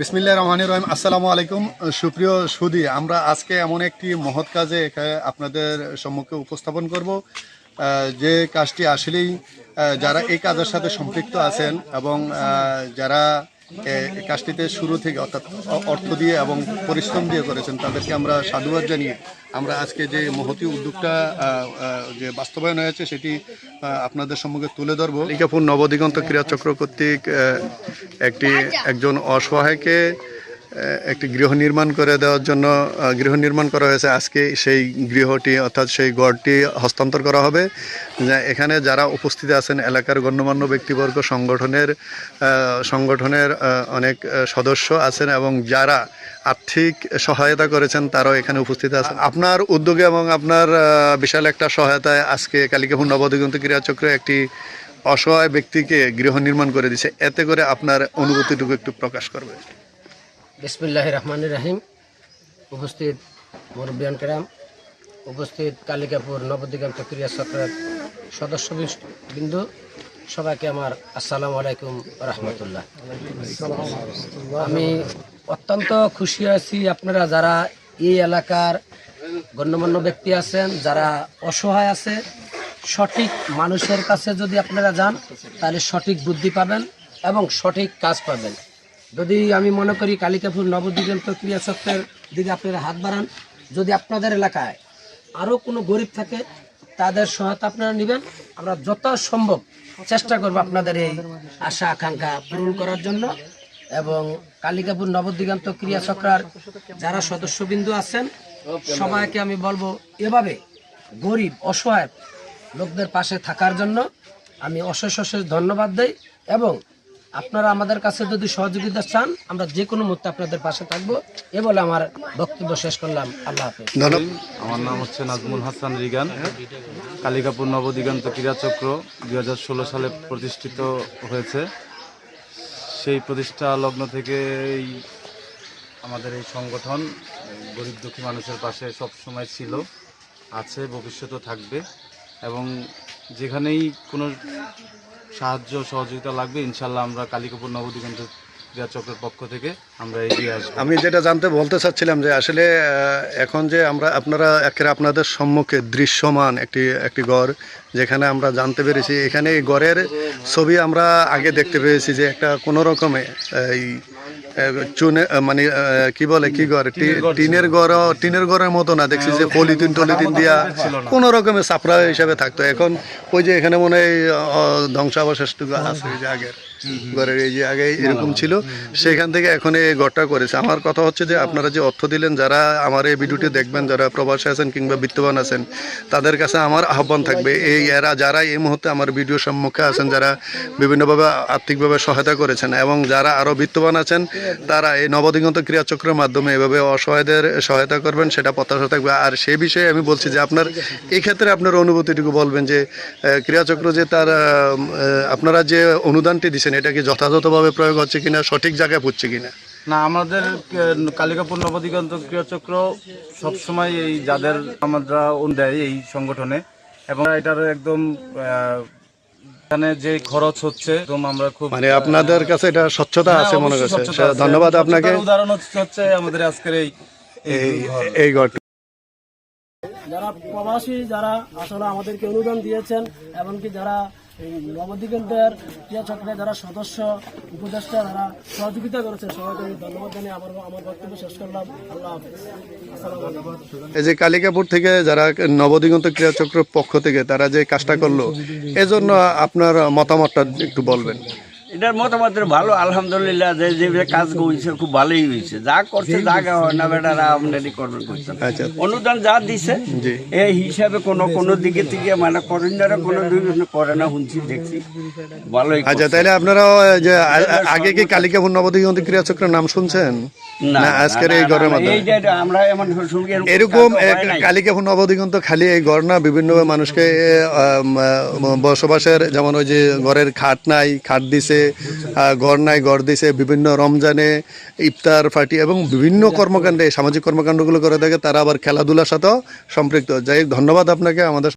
বিসমিল্লাহ রহমান রহিম। আসসালামু আলাইকুম। সুপ্রিয় সুদি আমরা আজকে এমন একটি মহৎ কাজে আপনাদের সম্মুখে উপস্থাপন করব। যে কাজটি আসলেই যারা এই কাজের সাথে সম্পৃক্ত আছেন এবং যারা কাজটিতে শুরু থেকে অর্থাৎ অর্থ দিয়ে এবং পরিশ্রম দিয়ে করেছেন, তাদেরকে আমরা সাধুবাদ জানিয়ে আমরা আজকে যে মহতি উদ্যোগটা যে বাস্তবায়ন হয়েছে সেটি আপনাদের সম্মুখে তুলে ধরবো। লিকাপুর নবদিগন্ত ক্রিয়াচক্র কর্তৃক একটি, একজন অসহায়কে একটি গৃহ নির্মাণ করে দেওয়ার জন্য গৃহ নির্মাণ করা হয়েছে। আজকে সেই গৃহটি অর্থাৎ সেই গড়টি হস্তান্তর করা হবে। এখানে যারা উপস্থিত আছেন, এলাকার গণ্যমান্য ব্যক্তিবর্গ, সংগঠনের সংগঠনের অনেক সদস্য আছেন এবং যারা আর্থিক সহায়তা করেছেন, তারাও এখানে উপস্থিত আছেন। আপনার উদ্যোগে এবং আপনার বিশাল একটা সহায়তায় আজকে কালিকাপুর নবদিগন্ত ক্রীড়াচক্র একটি অসহায় ব্যক্তিকে গৃহ নির্মাণ করে দিছে এতে করে আপনার অনুভূতিটুকু একটু প্রকাশ করবে। বিসমিল্লাহ রহমান রাহিম। উপস্থিত মুরব্বিয়ান কেরাম, উপস্থিত কালিকাপুর নবদিগন্ত ক্রিয়া চক্রের সদস্য বিন্দু সবাইকে আমার আসসালামু আলাইকুম রহমতুল্লাহ। আমি অত্যন্ত খুশি আছি আপনারা যারা এই এলাকার গণ্যমান্য ব্যক্তি আছেন, যারা অসহায় আছে, সঠিক মানুষের কাছে যদি আপনারা যান, তাহলে সঠিক বুদ্ধি পাবেন এবং সঠিক কাজ পাবেন। যদি আমি মনে করি কালিকাপুর নবদিগন্ত ক্রিয়া চক্রের দিকে আপনারা হাত বাড়ান, যদি আপনাদের এলাকায় আরও কোনো গরিব থাকে, তাদের সহায়তা আপনারা নেবেন। আমরা যত সম্ভব চেষ্টা করব আপনাদের এই আশা, আকাঙ্ক্ষা পূরণ করার জন্য এবং কালিকাপুর নবদিগন্ত ক্রিয়া চক্রার যারা সদস্যবিন্দু আছেন, সবাইকে আমি বলব, এভাবে গরিব, অসহায় লোকদের পাশে থাকার জন্য আমি অশেষ অশেষ ধন্যবাদ দেই এবং আপনারা আমাদের কাছে যদি সহযোগিতা চান আমরা যে কোনো মুহূর্তে আপনাদের পাশে থাকব। এ বলে আমার বক্তব্য শেষ করলাম। আল্লাহ হাফিজ। আমার নাম হচ্ছে নাজমুল হাসান রিগান। কালিকাপুর নবদিগন্ত ক্রীড়াচক্র দুই হাজার ষোলো সালে প্রতিষ্ঠিত হয়েছে। সেই প্রতিষ্ঠা লগ্ন থেকে এই আমাদের এই সংগঠন গরিব দুঃখী মানুষের পাশে সব সময় ছিল আছে ভবিষ্যতেও থাকবে এবং যেখানেই কোনো সাহায্য সহযোগিতা লাগবে। ইনশাল্লাহ আমরা কালিকপুর নবদিগন্ত ক্রীড়াচক্রের পক্ষ থেকে আমরা এগিয়ে আসব। আমি যেটা জানতে বলতে চাচ্ছিলাম যে আসলে এখন যে আমরা আপনারা একের আপনাদের সম্মুখে দৃশ্যমান একটি একটি গড়, যেখানে আমরা জানতে পেরেছি, এখানে এই গড়ের ছবি আমরা আগে দেখতে পেয়েছি যে একটা কোনো রকমে এই চুনে মানে আহ, কি বলে কি ঘর? টিনের ঘর টিনের ঘরের মতো না দেখছি যে পলিথিন টলিথিন দিয়া কোনো রকমের সাপড়া হিসাবে থাকতো। এখন ওই যে এখানে মনে হয় ধ্বংসাবশেষটুকু আছে যে আগের। ঘরের এই যে আগে এরকম ছিল সেখান থেকে এখন এই ঘরটা করেছে। আমার কথা হচ্ছে যে আপনারা যে অর্থ দিলেন যারা আমার এই ভিডিওটি দেখবেন যারা প্রবাসী আছেন কিংবা বিত্তবান আছেন তাদের কাছে আমার আহ্বান থাকবে এই এরা যারা এই মুহূর্তে আমার ভিডিও সম্মুখে আছেন যারা বিভিন্নভাবে আর্থিকভাবে সহায়তা করেছেন এবং যারা আরও বিত্তবান আছেন তারা এই নবদিগন্ত ক্রিয়াচক্রের মাধ্যমে এভাবে অসহায়দের সহায়তা করবেন সেটা প্রত্যাশা থাকবে। আর সে বিষয়ে আমি বলছি যে আপনার এই ক্ষেত্রে আপনার অনুভূতিটুকু বলবেন যে ক্রিয়াচক্র যে তার আপনারা যে অনুদানটি দিচ্ছেন এটা কি যথাযথভাবে প্রয়োগ হচ্ছে কিনা সঠিক জায়গায় পড়ছে কিনা? না আমাদের কালিকাপুর নবদিগন্ত ক্রিয়াচক্র সবসময় এই যাদের আমরা দেয় এই সংগঠনে। এবং এটার একদম এখানে যে খরচ হচ্ছে একদম আমরা খুব মানে আপনাদের কাছে এটা স্বচ্ছতা হ্যাঁ, আছে মনে করছে ধন্যবাদ আপনাকে। উদাহরণ হচ্ছে আমাদের আজকের এই এই ঘরটি যারা প্রবাসী যারা আসলে আমাদেরকে অনুদান দিয়েছেন এমনকি যারা এই ক্রিয়া চক্রে যারা সদস্য, উপদেষ্টা, যারা সহযোগিতা করেছে, সবাইকে ধন্যবাদ জানিয়ে আমার আমার বক্তব্য শেষ করলাম। আল্লাহ এই যে কালিকাপুর থেকে যারা নবদিগন্ত ক্রিয়া চক্রের পক্ষ থেকে তারা যে কাজটা করল, এজন্য আপনার মতামতটা একটু বলবেন। এটার মতামত ভালো আলহামদুলিল্লাহ যে যে কাজ হয়েছে খুব ভালোই হয়েছে। যা করছে যা হয় না বেটারা আমদানি করবে করছে। আচ্ছা। অনুদান যা দিছে। এই হিসাবে কোনো কোনো দিকে থেকে মানে করেন্দারা কোনো করে না শুনছি দেখছি। ভালোই আচ্ছা তাহলে আপনারা যে আগে কি কালিকা কালিকাপুর নবদিগন্ত ক্রিয়াচক্রের নাম শুনছেন? না আজকের এই ঘরের মাধ্যমে? আমরা এমন এরকম খালি এই ঘর না বিভিন্ন মানুষকে বসবাসের যেমন ওই যে ঘরের খাট নাই খাট দিছে ঘর নাই ঘর দিছে বিভিন্ন রমজানে ইফতার পার্টি এবং বিভিন্ন কর্মকাণ্ডে সামাজিক কর্মকাণ্ডগুলো করে থাকে তারা আবার খেলাধুলার সাথেও সম্পৃক্ত। যাই হোক, ধন্যবাদ আপনাকে আমাদের